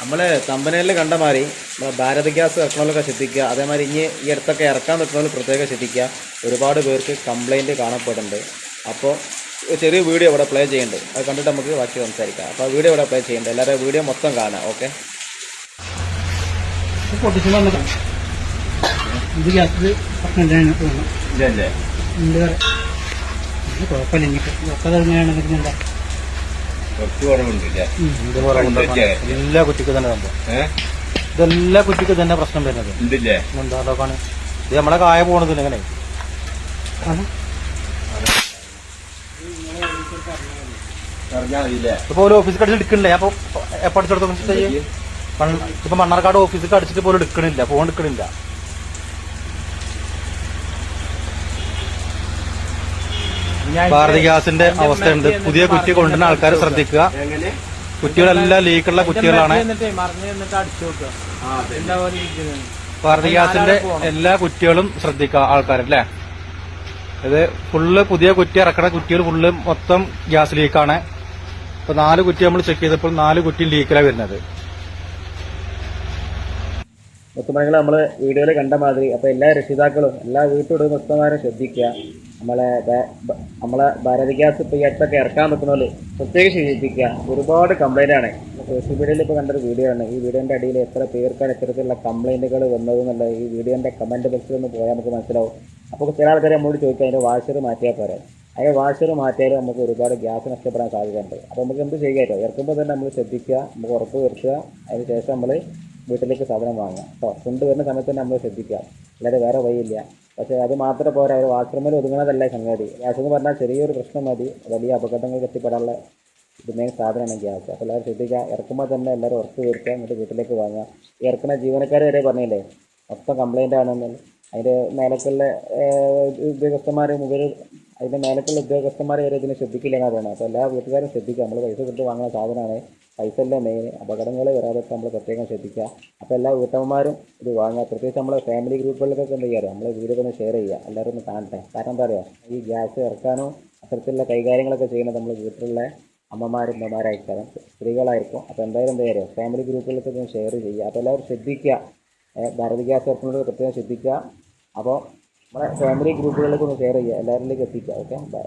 നമ്മൾ കമ്പനിയിൽ കണ്ട മാതിരി നമ്മളെ ഭാരത് ഗ്യാസ് ഇറക്കണമെന്നൊക്കെ ശ്രദ്ധിക്കുക. അതേമാതിരി ഇനി ഈ അടുത്തൊക്കെ ഇറക്കാൻ നിൽക്കുന്നവർ പ്രത്യേകം ശ്രദ്ധിക്കുക. ഒരുപാട് പേർക്ക് കംപ്ലൈന്റ് കാണപ്പെടുന്നുണ്ട്. അപ്പോൾ ചെറിയ വീഡിയോ ഇവിടെ പ്ലേ ചെയ്യുന്നുണ്ട്. അത് കണ്ടിട്ട് നമുക്ക് ബാക്കി സംസാരിക്കാം. അപ്പോൾ വീഡിയോ ഇവിടെ പ്ലേ ചെയ്യുന്നുണ്ട്. എല്ലാവരും വീഡിയോ മൊത്തം കാണാം ഓക്കെ? ഇത് ഗ്യാസ് ഇല്ല കുഴപ്പമില്ല. ഇനി ഒക്കെ തുടങ്ങുകയാണെങ്കിൽ എന്താ? കുറച്ച് എല്ലാ കുറ്റിക്കും തന്നെ സംഭവം. ഇതെല്ലാ കുറ്റിക്കും തന്നെ പ്രശ്നം വരുന്നത്. ഉണ്ടല്ലേ? ഇത് നമ്മളെ കായ പോണതില്ല എങ്ങനെ ഇപ്പൊ ഒരു ഓഫീസിൽ അടിച്ച് എടുക്കണില്ലേ? അപ്പൊ എപ്പോ അടിച്ചെടുത്ത ഇപ്പൊ മണ്ണാർക്കാട് ഓഫീസിൽ അടിച്ചിട്ട് പോലും എടുക്കണില്ല. ഫോൺ എടുക്കണില്ല. ഭാരതി ഗ്യാസിന്റെ അവസ്ഥയുണ്ട് പുതിയ കുറ്റി കൊണ്ടുവരുന്ന ആൾക്കാർ ശ്രദ്ധിക്കുക. കുറ്റികളെല്ലാം ലീക്കുള്ള കുറ്റികളാണ്. ഭാരതി ഗ്യാസിന്റെ എല്ലാ കുറ്റികളും ശ്രദ്ധിക്കുക ആൾക്കാരല്ലേ ഇത് ഫുള്ള് പുതിയ കുറ്റി ഇറക്കണ കുറ്റികൾ ഫുള്ള് മൊത്തം ഗ്യാസ് ലീക്കാണ്. ഇപ്പൊ നാല് കുറ്റി നമ്മൾ ചെക്ക് ചെയ്തപ്പോൾ നാല് കുറ്റി ലീക്കിലാണ് വരുന്നത്. മുത്തുമണികൾ നമ്മൾ വീഡിയോയിൽ കണ്ട മാതിരി അപ്പോൾ എല്ലാ രക്ഷിതാക്കളും എല്ലാ വീട്ടുടമസ്ഥന്മാരും ശ്രദ്ധിക്കുക. നമ്മളെ നമ്മളെ ഭാരത് ഗ്യാസ് ഇപ്പോൾ ഈ അടുത്തൊക്കെ ഇറക്കാൻ നിൽക്കുന്നവർ പ്രത്യേകിച്ച് ശേഷിപ്പിക്കുക ഒരുപാട് കംപ്ലൈന്റ് ആണ്. സോഷ്യൽ മീഡിയയിൽ ഇപ്പോൾ കണ്ടൊരു വീഡിയോ ആണ്. ഈ വീഡിയോന്റെ അടിയിൽ എത്ര പേർക്കാണ് ഇത്തരത്തിലുള്ള കംപ്ലൈന്റുകൾ വന്നതെന്നുള്ള ഈ വീഡിയോന്റെ കമന്റ് ബോക്സിൽ ഒന്ന് പോയാൽ നമുക്ക് മനസ്സിലാവും. അപ്പോൾ ചില ആൾക്കാരെ നമ്മളോട് ചോദിക്കുക അതിന്റെ വാഷർ മാറ്റിയാൽ പോരെ? അതിന്റെ വാഷർ മാറ്റിയാലും നമുക്ക് ഒരുപാട് ഗ്യാസ് നഷ്ടപ്പെടാൻ സാധ്യതയുണ്ട്. അപ്പോൾ നമുക്ക് എന്ത് ചെയ്യാമോ ഇറക്കുമ്പോൾ തന്നെ നമ്മൾ ശ്രദ്ധിക്കുക നമുക്ക് ഉറപ്പ് വരുത്തുക. അതിന് ശേഷം നമ്മൾ വീട്ടിലേക്ക് സാധനം വാങ്ങുക. കേട്ടോ കൊണ്ടുവരുന്ന സമയത്ത് തന്നെ നമ്മൾ ശ്രദ്ധിക്കുക. അല്ലാതെ വേറെ വഴിയില്ല. പക്ഷേ അത് മാത്രം പോരാ ഒരു വാഷ്റൂമിൽ ഒതുങ്ങുന്നതല്ല സംഗതി. ഗ്യാസ് എന്ന് പറഞ്ഞാൽ ചെറിയൊരു പ്രശ്നം മതി വലിയ അപകടങ്ങൾക്ക് എത്തിപ്പെടാനുള്ള ഇത് മെയിൻ സാധനമാണ് ഗ്യാസ്. അപ്പോൾ എല്ലാവരും ശ്രദ്ധിക്കുക ഇറക്കുമ്പോൾ തന്നെ എല്ലാവരും ഉറപ്പ് വരുത്തുക എന്നിട്ട് വീട്ടിലേക്ക് വാങ്ങുക. ഇറക്കുന്ന ജീവനക്കാർ വരെ പറഞ്ഞില്ലേ മൊത്തം കംപ്ലൈന്റ് ആണെന്ന്. അതിന്റെ മേലക്കുള്ള ഉദ്യോഗസ്ഥന്മാർ മുകളിൽ അതിന്റെ മേലക്കുള്ള ഉദ്യോഗസ്ഥന്മാരെ വരെ ഇതിനെ ശ്രദ്ധിക്കില്ല എന്നാണ് പറയുന്നത്. അപ്പോൾ എല്ലാ വീട്ടുകാരും ശ്രദ്ധിക്കുക. നമ്മൾ പൈസ കൊടുത്ത് വാങ്ങുന്ന സാധനമാണ് പൈസ അല്ല മെയിൻ അപകടങ്ങൾ വരാതൊക്കെ നമ്മൾ പ്രത്യേകം ശ്രദ്ധിക്കുക. അപ്പോൾ എല്ലാ വീട്ടമ്മമാരും ഇത് വാങ്ങുക. പ്രത്യേകിച്ച് നമ്മളെ ഫാമിലി ഗ്രൂപ്പുകളിലൊക്കെ എന്ത് ചെയ്യാറ് നമ്മൾ വീഡിയോ ഒന്ന് ഷെയർ ചെയ്യുക. എല്ലാവരും ഒന്ന് കാണട്ടെ. കാരണം എന്താ പറയുക ഈ ഗ്യാസ് ഇറക്കാനോ അത്തരത്തിലുള്ള കൈകാര്യങ്ങളൊക്കെ ചെയ്യുന്നത് നമ്മൾ വീട്ടിലുള്ള അമ്മമാരും അമ്മമാരായിരിക്കും സ്ത്രീകളായിരിക്കും. അപ്പോൾ എന്തായാലും എന്താ പറയുക ഫാമിലി ഗ്രൂപ്പുകളിലൊക്കെ ഒന്ന് ഷെയർ ചെയ്യുക. അപ്പോൾ എല്ലാവരും ശ്രദ്ധിക്കുക. ഭാരത് ഗ്യാസ് ഇറക്കുന്നത് പ്രത്യേകം ശ്രദ്ധിക്കുക. അപ്പോൾ നമ്മുടെ ഫാമിലി ഗ്രൂപ്പുകളിലേക്ക് ഒന്ന് ഷെയർ ചെയ്യുക. എല്ലാവരിലേക്ക് എത്തിക്കുക. Okay bye